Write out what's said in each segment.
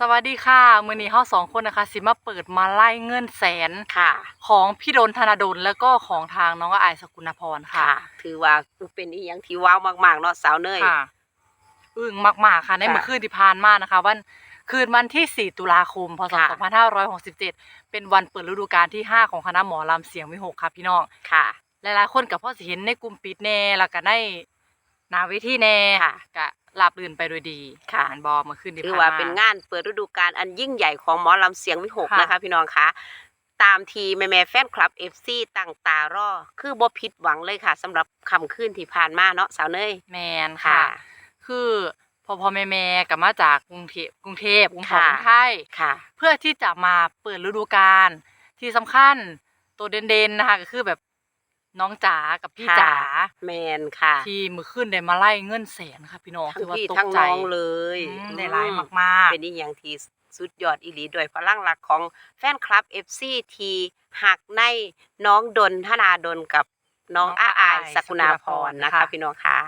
สวัสดีค่ะ มื้อนี้เฮาสองคนนะคะ สิมาเปิดมาไล่เงินแสนค่ะ ของพี่ดนธนาดลแล้วก็ของทางน้องอายสกุณพรค่ะค่ะ ถือว่าเป็นอีหยังที่ว้าวมากๆเนาะสาวเนยค่ะอึ้งมากๆค่ะในค่ะเมื่อคืนที่ผ่านมานะคะวันคืนวันที่ 4 ตุลาคม พศค่ะ2567 เป็นวันเปิดฤดูกาลที่ 5 ของคณะหมอลำเสียงวิหกค่ะพี่น้องค่ะ หลายๆคนกับพ่อสิเห็นในกลุ่มปิดแน่แล้วก็ในหนาเวทีแน่ค่ะก็ ราบรื่นไปโดยดีค่ะแม่นบอเมื่อคืนที่ถือผ่านว่ามาเป็นงานเปิดฤดูกาลอันยิ่งใหญ่ของหมอลำเสียงวิหกค่ะนะคะ พี่น้องคะตามทีแม่แม่ๆแฟนคลับ FC ต่างตารอ คือบ่ผิดหวังเลยค่ะสำหรับคำคืนที่ผ่านมาเนาะสาวเนย แมนค่ะ คือพอพอแม่แม่ๆกลับมาจากกรุงเทพกรุงเทพกรุงเทพค่ะ กรุงไทย ค่ะ เพื่อที่จะมาเปิดฤดูกาลที่สำคัญตัวเด่นๆนะคะก็คือแบบ น้องจ๋ากับพี่ค่ะจ๋าแมนค่ะ ที่มือขึ้นได้มาไล่เงินแสนค่ะพี่น้องทั้คืงอว่าพี่ตกทั้งใจน้องเลยอืมได้หลายมากๆเป็นอีหยังที่สุดยอดอีหลีด้วยพลังหลักของแฟนคลับ FC ทีหักในน้องดนธนาดนกับน้องน้องอาอาอายอายสกุณาพรนะสกุณาพรคะค่ะพี่น้องค่ะ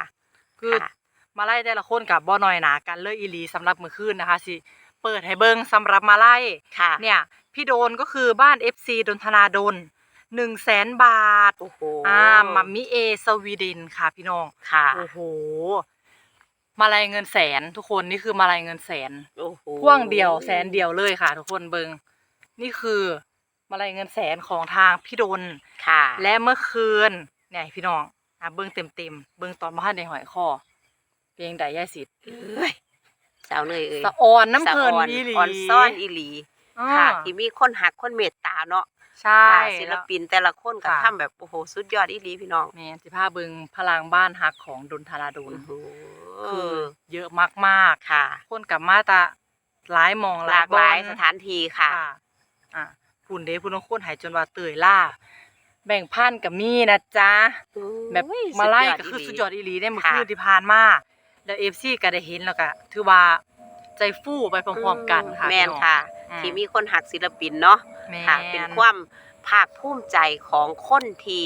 คือค่ะมาไล่แต่ละคนกับบ่น้อยหนากันเลยอีหลีสำหรับมือขึ้นนะคะสิเปิดให้เบิ่งสำหรับมาไล่ค่ะ เนี่ยพี่โดนก็คือบ้าน FC ดนธนาดน หนึ่งแสนบาทโอ้โหอ่ามัมมี่เอสวีเดนค่ะพี่น้องค่ะโอ้โหมาลายเงินแสนทุกคนนี่คือมาลายเงินแสนโอ้โหพ่วงเดียวแสนเดียวเลยค่ะ ทุกคนเบิงนี่คือมาลายเงินแสนของทางพี่ดนค่ะ และเมื่อคืนเนี่ยพี่น้องอะเบิงเต็มเต็มๆเบิงตอนมาให้ในหอยคอเพียงใดย่ายสิทธิ์เอ้ยสาวเนยเอ้ยสะออนน้ำเพลินสะอ่อนอีหลีอ่อนซ่อนอีหลีอ่าค่ะ ที่มีคนหักคนเมตตาเนาะ ใช่ค่ะศิลแล้วปินแต่ละคนก็ค่ะ ทำแบบโอ้โหสุดยอดอีหลีพี่น้องแม่สิพาเบิงพลังบ้านฮักของดนธนาดนโอ้โหคือเยอะมากค่ะ ๆ คนกลับมาตาหลายหมองหลากหลายบอสถานที่ค่ะ ค่ะอะคุณเด้คุณต้องคนหายจนว่าเตยล่า แบ่งพันกับมีนะจ๊ะ แบบมาไล่ก็คือสุดยอดอีหลีได้เมื่อค่ะ คืนที่ผ่านมาแล้วเอฟซีก็ได้เห็นแล้วก็ถือว่าใจฟู่ไปพร้อมๆกันค่ะแม่นค่ะ อืมที่มีคนหักศิลปินเนาะแม่ค่ะเป็นความภาคภูมิใจของคนที่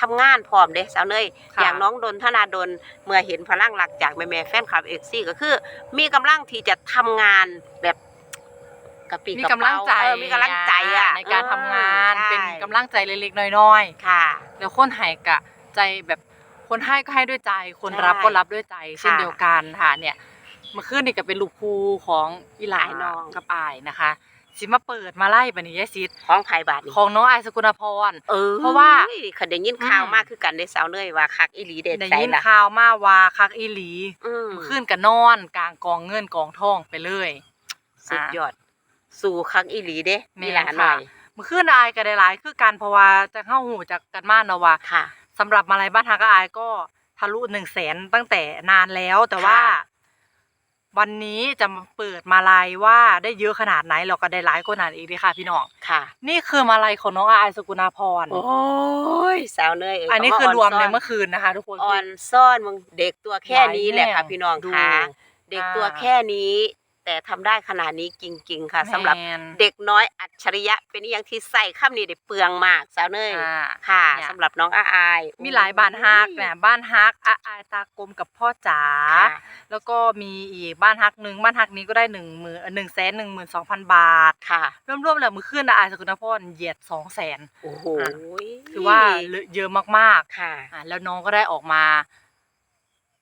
ทำงานพร้อมเด้สาวเนยค่ะ อย่างน้องดนธนาดลเมื่อเห็นพลังหลักจากแม่แม่ๆแฟนคลับเอ็กซี่ก็คือ มีกำลังที่จะทำงานแบบกระปีมีกระกำลัเป๋างใจเออมีกำลังใจอะในการทำงานออเป็นใช่กำลังใจเล็กๆน้อยค่ะ ๆแล้วคนให้กะใจแบบคนให้ก็ให้ด้วยใจ คนใช่รับก็รับด้วยใจ เช่นค่ะเดียวกันค่ะเนี่ย เมื่อคืนนี่ก็เป็นลูกครูของอีหลาอายน้องกับอายนะคะ สิมาเปิดมาไล่บัดนี้ยายซิดของไทยบาทนี่ของน้องอายสกุณพร เออเพราะว่าคันได้ยินข่าวอืมมากคือกันได้สาวเนยว่าคักอีหลีเด็ดได้ใจยินล่ะข่าวมาว่าคักอีหลีอืมขึ้นกับนอนกลางกองเงินกองทองไปเลยสุดยอด สู่คักอีหลีเด้แม่มีนหลานหน่อยค่ะเมื่อคืนอายก็ได้หลายคือกันเพราะว่าจะเข้าหูจากกันมาเนาะว่าค่ะสำหรับมาลัยบ้านฮักกับอายก็ทะลุหนึ่งแสนตั้งแต่นานแล้วแต่ว่าค่ะ วันนี้จะมาเปิดมาลัยว่าได้เยอะขนาดไหนเราก็ได้หลายกว่านั้นอีกดีค่ะ พี่น้อง ค่ะ นี่คือมาลัยของน้องอายสกุณาพร โอ้ยสาวเนยเยอันนี้ก็าคือรวมในซ่เมื่อคืนนะคะ ทุกคนอ่อนซ่อนมึงเด็กตัวแค่นี้แหละค่ะหลายแนวพี่น้องดูค่ะ เด็กตัวอ่าแค่นี้ แต่ทำได้ขนาดนี้จริง ๆ ค่ะสำหรับแมนเด็กน้อยอัจฉริยะ เป็นอหย่างที่ใส่ข้ามนี้ได้เปลืองมากสาวเนยอ่าค่ะเนี่ย สำหรับน้องอาอายมีหลายบ้านฮักเนี่ยบ้านฮักอาอายตากลมกับพ่อจ๋า ค่ะ แล้วก็มีอีกบ้านฮักหนึ่งบ้านฮักนี้ก็ได้หนึ่งหมื่นหนึ่งแสนหนึ่งหมื่นสองพันบาท ค่ะ รวมๆแล้วมือขึ้นนะอายสกุลนพรเหยียดสองแสน โอ้โหถือว่าเยอะมากค่ะ ๆอ่าแล้วน้องก็ได้ออกมา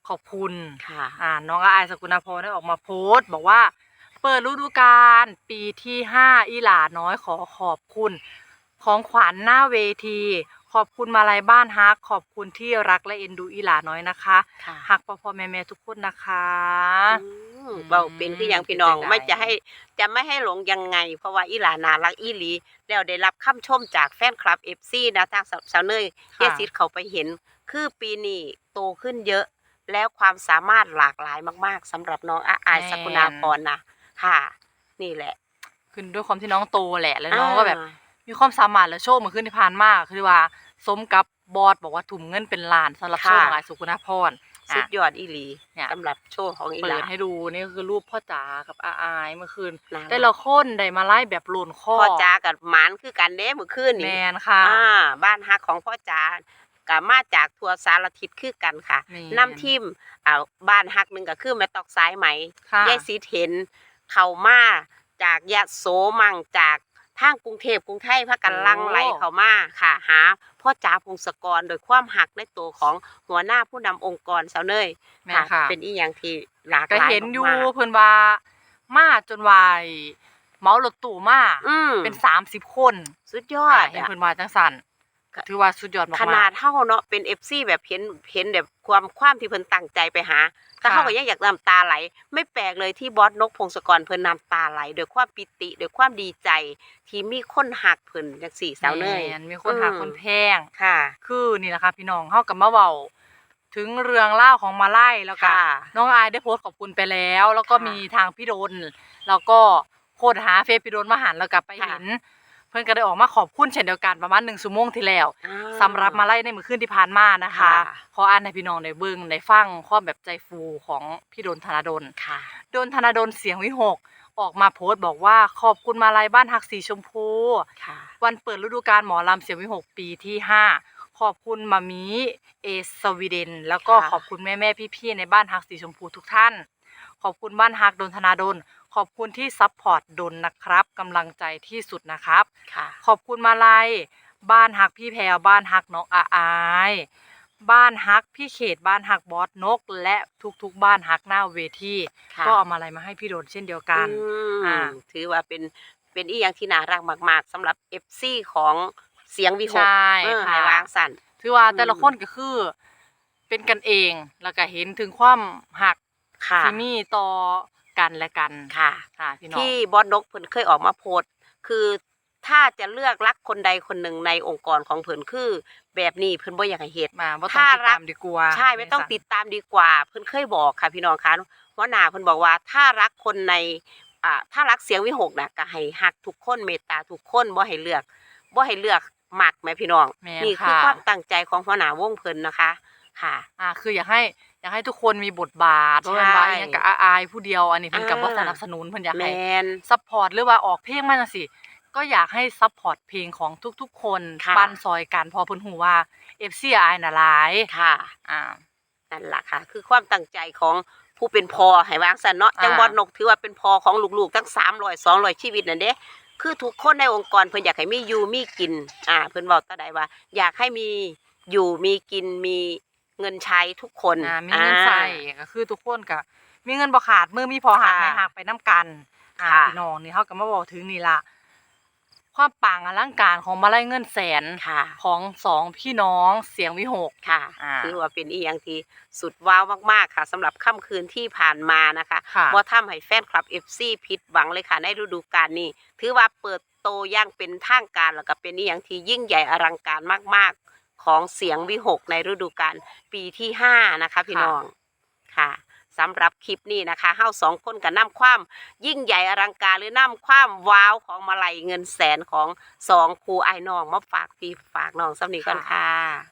ขอบคุณค่ะอ่าน้องอายสกุลนพรได้ออกมาโพสต์ บอกว่า เปิดฤดูกาลปีที่ห้าอีหลาน้อยขอขอบคุณ ของขวัญหน้าเวที ขอบคุณมาลัยบ้านฮัก ขอบคุณที่รักและเอ็นดูอีหลาน้อยนะคะค่ะฮักพ่อพ่อแม่แม่ทุกคนนะคะอืมเบาเป็นคืออย่างพี่น้องเป็นจังใดไม่จะให้จะไม่ให้หลงยังไง เพราะว่าอีหลานารักอีหลี แล้วได้รับคำชมจากแฟนคลับเอฟซีนะทางสาวสาวเนยเยซิดเขาไปเห็น คือปีนี้โตขึ้นเยอะ แล้วความสามารถหลากหลายมาก ๆสำหรับน้องอาอายแม่นสกุณาพรนะค่ะ นี่แหละ คือด้วยความที่น้องโตแหละแล้วน้องก็แบบอ่ามีความสามารถและโชว์เมาขึ้นที่ผ่านมาคือว่าสมกับบอสบอกว่าถุมเงินเป็นล้านสำหรับโชว์ของอายสุกุณาพรสุดอะยอดอีหลีเนี่ยสำหรับโชว์ของอีหเปิลาดให้ดูนี่คือรูปพ่อจ๋ากับอาอายเมื่อคืนน่ารักได้ละคนได้มาไล่แบบหล่นข้อพ่อจ้ากับหมานคือกันเด้เมื่อคืนแมนี้นค่ะอ่าบ้านฮักของพ่อจ๋า ก็มาจากทั่วสารทิศคือกันค่ะแม่น น้ำทิมอ่าบ้านฮักหนึ่งก็คือแม่ตอกสายไหม ค่ะ ยายสีเห็นเขามาจากยะโสมั่งจากทางกรุงเทพกรุงไทยพากันโอ้ ลังไหลเข้ามาค่ะหาพ่อจ๋าพงศกรโดยความหักในตัวของหัวหน้าผู้นำองค์กรสาวเนยแม่ค่ะ เป็นอีหยังที่หลากหก็ลายเห็นอยู่มากเพิ่นว่ามาจนวายเมารถตู้มาๆอืมเป็นสามสิบคนสุดยอดเห็นอะเพิ่นว่าจังสันก็ ถือว่าสุดยอดมากๆขนาดเท่าเนาะเป็น FC แบบเห็นเห็นแบบความความที่เพิ่นตั้งใจไปหา แต่ค่ะเขาก็ยังอยากน้ำตาไหล ไม่แปลกเลยที่บอสนกพงศกรเพิ่นน้ำตาไหลด้วยความปิติด้วยความดีใจ ที่มีคนหักเพิ่นจังสี่สาวเนยแม่มีคนหาอืมคนแพงค่ะ คือนี่แหละค่ะพี่น้องเฮากับมาเว้าถึงเรื่องเล่าวของมาไล่แล้วก็ค่ะน้องอายได้โพสต์ขอบคุณไปแล้ว แล้วก็ค่ะมีทางพี่ดนแล้วก็โคตรหาเฟซพี่ดนมาหันแล้วก็ไปค่ะเห็น เพิ่นก็ได้ออกมาขอบคุณเช่นเดียวกันประมาณ1ชั่วโมงที่แล้วอ่าสำหรับมาไล่ในมื้อคืนที่ผ่านมานะคะค่ะขออ่านให้พี่น้องได้เบิ่งได้ฟังความแบบใจฟูของพี่ดนธนาดลค่ะ โดนธนาดลเสียงวิหกออกมาโพสต์บอกว่าขอบคุณมาลัยบ้านหักสีชมพูค่ะวันเปิดฤดูกาลหมอลำเสียงวิหกปีที่5ขอบคุณมามีเอสวีเดน แล้วก็ค่ะขอบคุณแม่แม่พี่พี่ๆในบ้านฮักสีชมพูทุกท่าน ขอบคุณบ้านฮักดนธนาดล ขอบคุณที่ซัพพอร์ตดนนะครับกำลังใจที่สุดนะครับ ค่ะ ขอบคุณมาลัยบ้านฮักพี่แพรวบ้านฮักน้องอาอายบ้านฮักพี่เขตบ้านฮักบอสนก และทุกๆ บ้านฮักหน้าเวทีค่ะ ก็เอามาลัยมาให้พี่โดนเช่นเดียวกัน อืมอ่าถือว่าเป็นเป็นอีหยังที่น่ารักมาก ๆสำหรับ FC ของเสียงวิหกใช่เออค่ะ ให้วางสั่น ถือว่าอืมแต่ละคนก็คือเป็นกันเองแล้วก็เห็นถึงความหักค่ะ ที่มีต่อ กันและกันค่ะ ค่ะพี่น้อง ที่บอสนกเพิ่นเคยออกมาโพสต์คือถ้าจะเลือกรักคนใดคนหนึ่งในองค์กรของเพิ่นคือ แบบนี้เพิ่นบ่อยากให้เฮ็ด มาว่าต้องถ้าติดรัตากมดีกว่าใช่ไม่ต้องติดตามดีกว่า เพิ่นเคยบอกค่ะพี่น้องคะว่าหนาเพิ่นบอกว่าถ้ารักคนในอ่าถ้ารักเสียงวิหกน่ะก็ให้ฮักทุกคนเมตตาทุกคนบ่ให้เลือกบ่ให้เลือกมักแม่พี่น้องแม่นนี่คือค่ะความตั้งใจของหัวหน้าวงเพิ่นนะคะ ค่ะ อ่าคืออยากให้อยากให้ทุกคนมีบทบาทใช่ว่าเป็นว่าอหย่างกับอาอายผู้เดียวอันนี้เพิ่นกับอ่าว่าสนับสนุนเพิ่นอยากแมให้นซัพพอร์ตหรือว่าออกเพลงมาจังซี่ก็อยากให้ซัพพอร์ตเพลงของทุกๆ คนค่ะปั้นซอยกันเพอเพิ่นฮู้ว่า FC อายน่ะหลายค่ะอ่านั่นล่ะค่ะ คือความตั้งใจของผู้เป็นพ่อให้วางสันเนาะอ่าจังบอลนกถือว่าเป็นพ่อของลูกๆ ทั้งสามร้อยสองร้อยชีวิตนั่นเด้คือทุกคนในองค์กรเพิ่นอยากให้มีอยู่มีกิน อ่า เพิ่นบอกตาใดว่า อยากให้มีอยู่มีกินมี เงินใช้ทุกคนอ่ามีเงินใส่ก็คือทุกคนก็มีเงินบ่ขาดมือมีพอหักค่ะแม่หักไปน้ำกันอ่าค่ะพี่น้องนี่เฮาก็มาบอกถึงนี่ล่ะความปังอลังการของมาลัยเงินแสนค่ะของสองพี่น้องเสียงวิหกค่ะอ่าถือว่าเป็นอีหยังที่สุดว้าวมากๆค่ะสำหรับค่ำคืนที่ผ่านมานะคะค่ะว่าทำให้แฟนคลับ FC ผิดหวังเลยค่ะในฤดูกาลนี้ ถือว่าเปิดโตอย่างเป็นทางการแล้วก็เป็นอีหยังที่ยิ่งใหญ่อลังการมากๆ ของเสียงวิหกในฤดูกาลปีที่5นะคะพี่น้องค่ะสำหรับคลิปนี้นะคะเฮาสองคนกับน้ำความยิ่งใหญ่อลังการหรือน้ำความว้าวของมาลัยเงินแสนของสองครูไอ้น้องมาฝากพี่ฝากน้องสำนีกันค่ะ